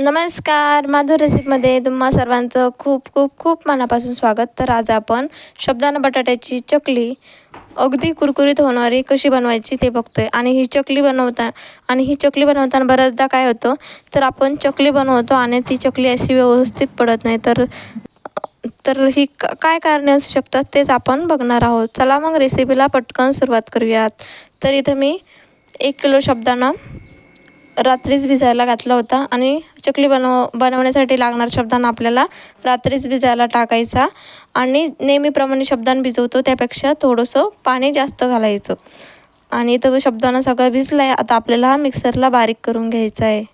नमस्कार माधुर रेसिपीमध्ये तुम्हा सर्वांचं खूप खूप खूप मनापासून स्वागत. तर आज आपण शब्दानं बटाट्याची चकली अगदी कुरकुरीत होणारी कशी बनवायची ते बघतोय. आणि ही चकली बनवता आणि ही चकली बनवताना बऱ्याचदा काय होतं तर आपण चकली बनवतो आणि ती चकली अशी व्यवस्थित पडत नाही. तर तर ही काय कारणे असू शकतात तेच आपण बघणार आहोत. चला मग रेसिपीला पटकन सुरुवात करूयात. तर इथं मी एक किलो शब्दानं रात्रीच भिजायला घातला होता आणि चकली बनव बनवण्यासाठी लागणार शब्दांना आपल्याला रात्रीच भिजायला टाकायचा आणि नेहमीप्रमाणे शब्दांना भिजवतो त्यापेक्षा थोडंसं पाणी जास्त घालायचं. आणि इथं शब्दांना सगळं भिजलं आहे आता आपल्याला हा मिक्सरला बारीक करून घ्यायचा आहे.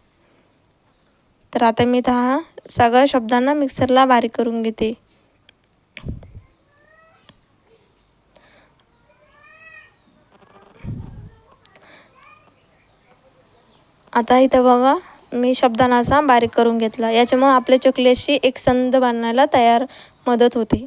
तर आता मी तर हा सगळ्या शब्दांना मिक्सरला बारीक करून घेते. आता इथं बघा मी शब्दांना असा बारीक करून घेतला. याच्यामुळं आपल्या चकली एक संद बांधायला तयार मदत होते.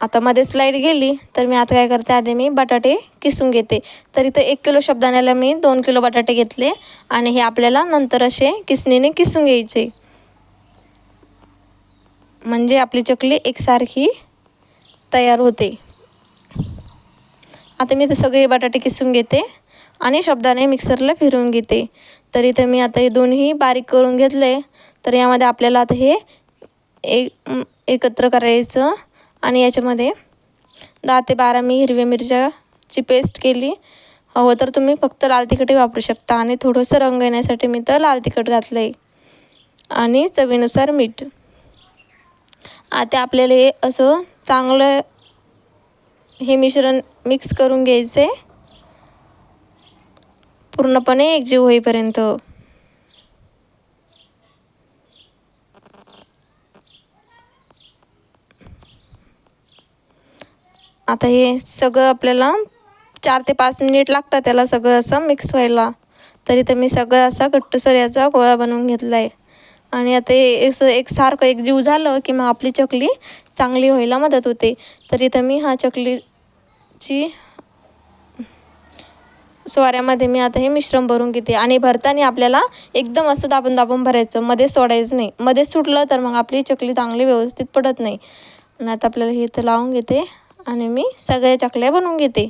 आता मध्ये स्लाईड गेली तर मी आता काय करते आधी मी बटाटे किसून घेते. तर इथं एक किलो शब्दाण्याला मी दोन किलो बटाटे घेतले आणि हे आपल्याला नंतर असे किसणीने किसून घ्यायचे. म्हणजे आपली चकली एकसारखी तयार होते. आता मी ते सगळे बटाटे किसून घेते. आणि शब्दाने मिक्सरला फिरवून घेते. तर मी आता हे दोन्ही बारीक करून घेतले. तर यामध्ये आपल्याला आता हे एक एकत्र करायचं आणि याच्यामध्ये दहा ते बारा मी हिरव्या मिरच्याची पेस्ट केली. हवं तर तुम्ही फक्त लाल तिखटही वापरू शकता आणि थोडंसं रंग येण्यासाठी मी तर लाल तिखट घातलं आहे आणि चवीनुसार मीठ. आता आपल्याला हे असं चांगलं हे मिश्रण मिक्स करून घ्यायचं आहे पूर्णपणे एकजीव होईपर्यंत. आता हे सगळं आपल्याला चार ते पाच मिनिट लागतात त्याला सगळं असं मिक्स व्हायला. तरी तर मी सगळं असा घट्टसर याचा गोळा बनवून घेतला आहे आणि आता हे एक सारखं एक जीव झालं की मग आपली चकली चांगली व्हायला मदत होते. तरी तर मी हा चकलीची स्वाऱ्यामध्ये मी आता हे मिश्रण भरून घेते. आणि भरताना आपल्याला एकदम असं दाबून दाबून भरायचं. मध्ये सोडायचं नाही. मध्ये सुटलं तर मग आपली चकली चांगली व्यवस्थित पडत नाही. आणि आता आपल्याला हे इथं लावून घेते. आणि मी सगळ्या चकल्या बनवून घेते.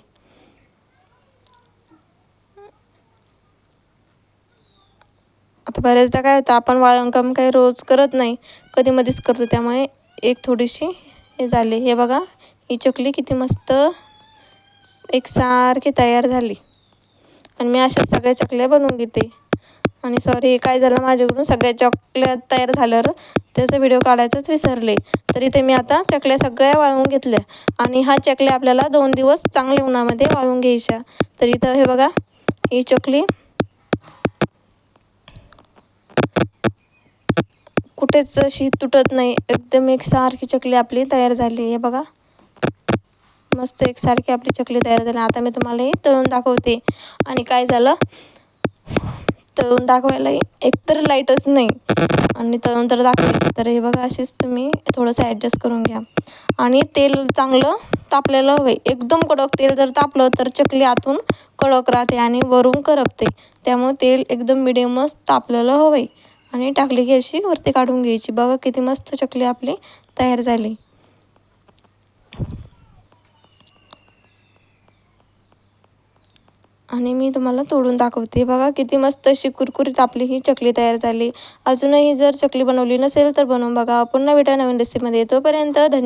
आता बऱ्याचदा काय होतं आपण वाळंकम काही रोज करत नाही. कधी मध्येच करतो. त्यामुळे एक थोडीशी हे झाली. हे बघा ही चकली किती मस्त एकसारखी तयार झाली. आणि मी अशा सगळ्या चकल्या बनवून घेते. आणि सॉरी काय झालं? माझ्याकडून सगळ्या चकल्या तयार झाल्यावर त्याचा व्हिडिओ काढायचाच विसरले. तरी ते मी आता चकल्या सगळ्या वाळवून घेतल्या. आणि हा चकल्या आपल्याला दोन दिवस चांगल्या उन्हामध्ये वाळवून घ्यायच्या. तर इथं हे बघा ही चकली. कुठेच अशी तुटत नाही. एकदम एक सारखी चकली आपली तयार झाली हे बघा. मस्त एकसारखी आपली चकली तयार झाली. आता मी तुम्हाला हे तळून दाखवते. आणि काय झालं? तळून दाखवायलाही एकतर लाईटच नाही. आणि तळून तर दाखवायची. तर हे बघा अशीच तुम्ही थोडंसं ॲडजस्ट करून घ्या. आणि तेल चांगलं तापलेलं हवं एकदम कडक तेल जर तापलं तर चकली आतून कडक राहते आणि वरून करपते. त्यामुळे तेल एकदम मिडियमच तापलेलं हवं आणि टाकली की अशी वरती काढून घ्यायची. बघा किती मस्त चकली आपली तयार झाली. आणि मी तुम्हाला तोडून दाखवते. बघा किती मस्त अशी कुरकुरीत आपली ही चकली तयार झाली. अजूनही जर चकली बनवली नसेल तर बनवून बघा. पुन्हा भेटा नवीन रेसिपीमध्ये तोपर्यंत धन्यवाद.